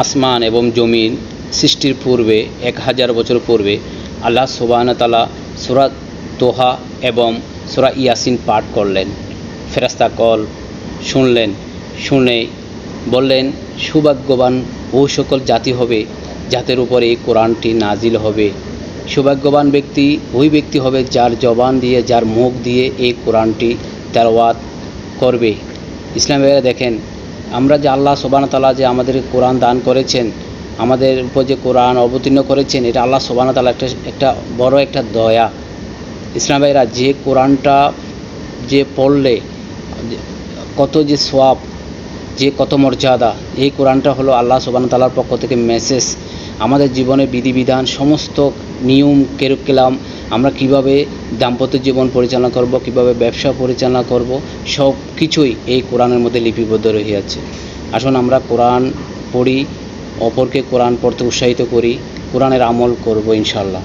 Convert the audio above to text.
আসমান এবং জমিন সৃষ্টির পূর্বে, এক হাজার বছর পূর্বে আল্লাহ সুবাহতালা সুরা তোহা এবং সুরা ইয়াসিন পাঠ করলেন। ফেরাস্তা কল শুনলেন, শুনে বললেন, সৌভাগ্যবান ও সকল জাতি হবে যাদের উপরে এই কোরআনটি নাজিল হবে। সৌভাগ্যবান ব্যক্তি ওই ব্যক্তি হবে যার জবান দিয়ে, যার মুখ দিয়ে এই কোরআনটি তেলাওয়াত করবে। ইসলাম দেখেন আমরা যে আল্লাহ সোবান তালা যে আমাদের কোরআন দান করেছেন, আমাদের উপর যে কোরআন অবতীর্ণ করেছেন, এটা আল্লাহ সোবান তালা একটা একটা বড় একটা দয়া। ইসলাম ভাইরা, যে কোরআনটা যে পড়লে, কত যে সোয়াব যে কত মর্যাদা, এই কোরআনটা হলো আল্লাহ সোবান তালার পক্ষ থেকে মেসেজ আমাদের জীবনে বিধিবিধান, সমস্ত নিয়ম কেরুকেলাম আমরা কীভাবে দাম্পত্য জীবন পরিচালনা করব, কীভাবে ব্যবসা পরিচালনা করব, সব কিছুই এই কোরআনের মধ্যে লিপিবদ্ধ রহিয়াছে আসুন আমরা কোরআন পড়ি, অপরকে কোরআন পড়তে উৎসাহিত করি, কোরআনের আমল করব ইনশাল্লাহ